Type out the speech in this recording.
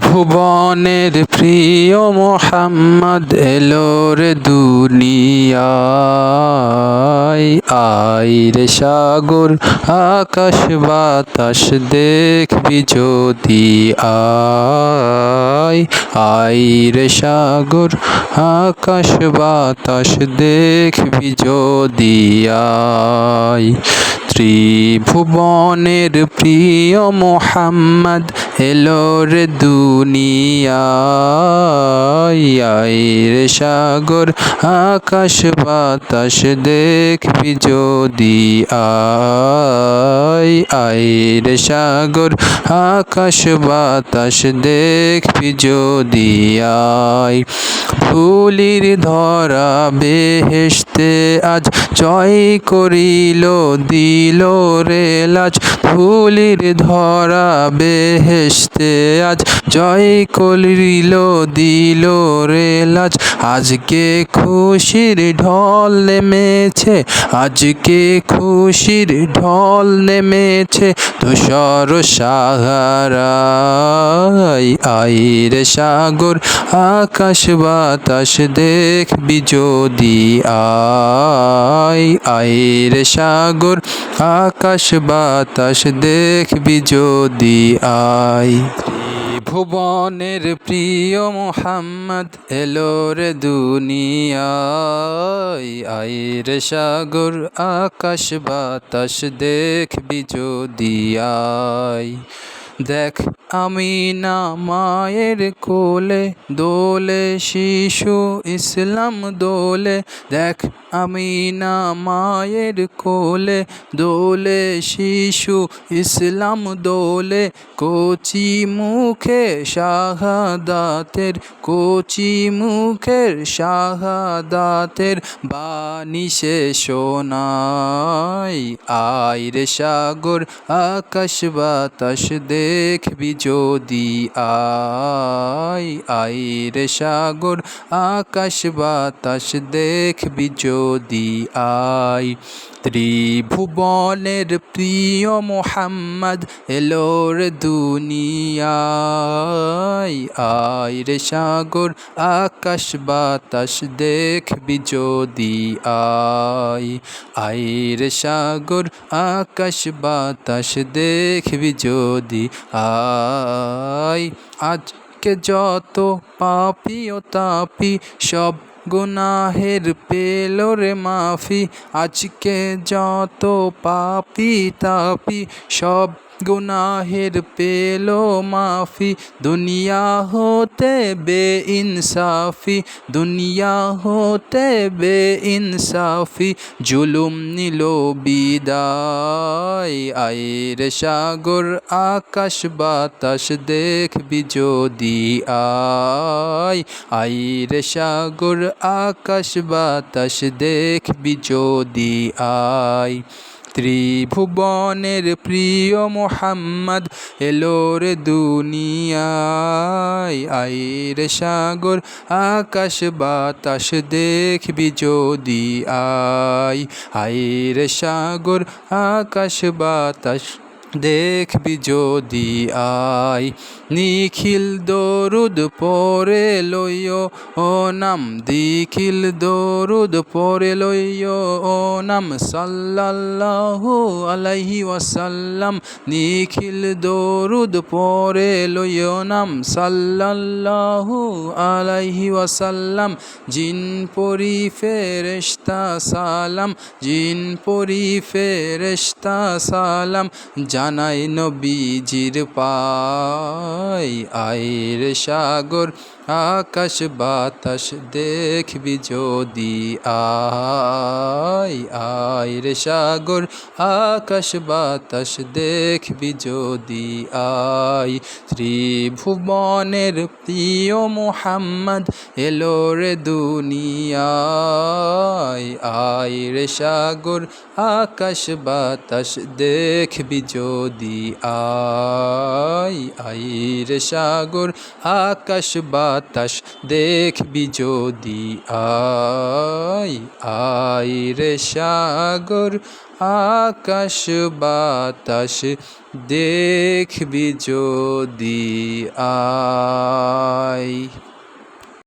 ভুবনের প্রিয় মোহাম্মদ এলোর দুনিয়ায়। আইর সাগর, আকাশ বাতাস দেখবি যদি আয়। আইর সাগর, আকাশ বাতাস দেখবি যদি আয়। ত্রিভুবনের প্রিয় মোহাম্মদ এলোর দুনিয়ায় সাগর, আকাশ বাতাস দেখবি যদি আয় আয়ের সাগর, আকাশ বাতাস দেখবি যদি আয় ফুলির ধরা বেহেশতে আজ জয় করিল, দিল রে লাজ। ফুলির ধরা বেহেশতে আজ জয় করিল দিল রে লাজ। আজকে খুশির ঢল নেমেছে, আজকে খুশির ঢল নেমেছে। তুষর সাহারাই আইর সাগর, আকাশ বাতাস দেখবি যদি আই আইর সাগর, আকাশ বাতাস দেখবি যদি আয় ভুবনের প্রিয় মোহাম্মদ এলোর দুনিয়ায়। আইর সাগর, আকাশ, বাতাস, দেখবি যদি আয় দেখ, আমি না মায়ের কোলে দোলে, শিশু ইসলাম দোলে। দেখ আমি না মায়ের কোলে, দোলে শিশু ইসলাম দোলে, কচি মুখে শাহাদাতের, কচি মুখের শাহাদাতের সে শোনাই আইর সাগর, আকাশ বাতাস দেখবি যদি আয়। আইর সাগর, আকাশ বাতাস দেখবি যদি আয় ত্রিভুবনের প্রিয় মোহাম্মদ এলোর দুনিয়ায়। আইর সাগর, আকাশ বাতাস দেখবি যদি আয়। আইর সাগর, আকাশ বাতাস দেখবি যদি আয়। আজকে যত পাপি ও তাপি সব গুনাহের পেলোর মাফি আজকে যত পাপি তাপি সব গুনাহের পেল মাফি, দুনিয়া হতে বে ইনসাফি দুনিয়া হতে বে ইনসাফি জুলুম নিল বিদায় আয়ের সাগর, আকাশ বাতাস দেখবি যদি আয় আয়ের সাগর, আকাশ বাতাস দেখবি যদি আয়। ত্রিভুবনের প্রিয় মোহাম্মদ এলোর দুনিয়ায় আয়ের সাগর, আকাশ বাতাস দেখবি যদি আয়। আয়ের সাগর, আকাশ বাতাস দেখবি যদি আয়। নিখিল দরুদ পরে লইও, ও নাম দিখিল দরুদ পরে লইও, ও নাম সাল্লাল্লাহু আলাইহি ওয়াসাল্লাম। নিখিল দরুদ পরে লইও, নাম সাল্লাল্লাহু আলাইহি ওয়াসাল্লাম। জিন পরি ফেরেশতা সালাম, জিন পরি ফেরেশতা সালাম। জানাই নবীজির পাই আয়ের সাগর, আকাশ বাতাস দেখবি যদি আয়। আয়ের সাগর, আকাশ বাতাস দেখবি যদি আয়। ত্রিভুবনের প্রিয় মোহাম্মদ এলো রে দুনিয়ায়। আয়ের সাগর, আকাশ বাতাস দেখবি যদি আয়। আয়ের রে সাগর, আকাশ বাতাস দেখবি যদি। আয় আয় রে সাগর, আকাশ বাতাস দেখবি যদি। আয়।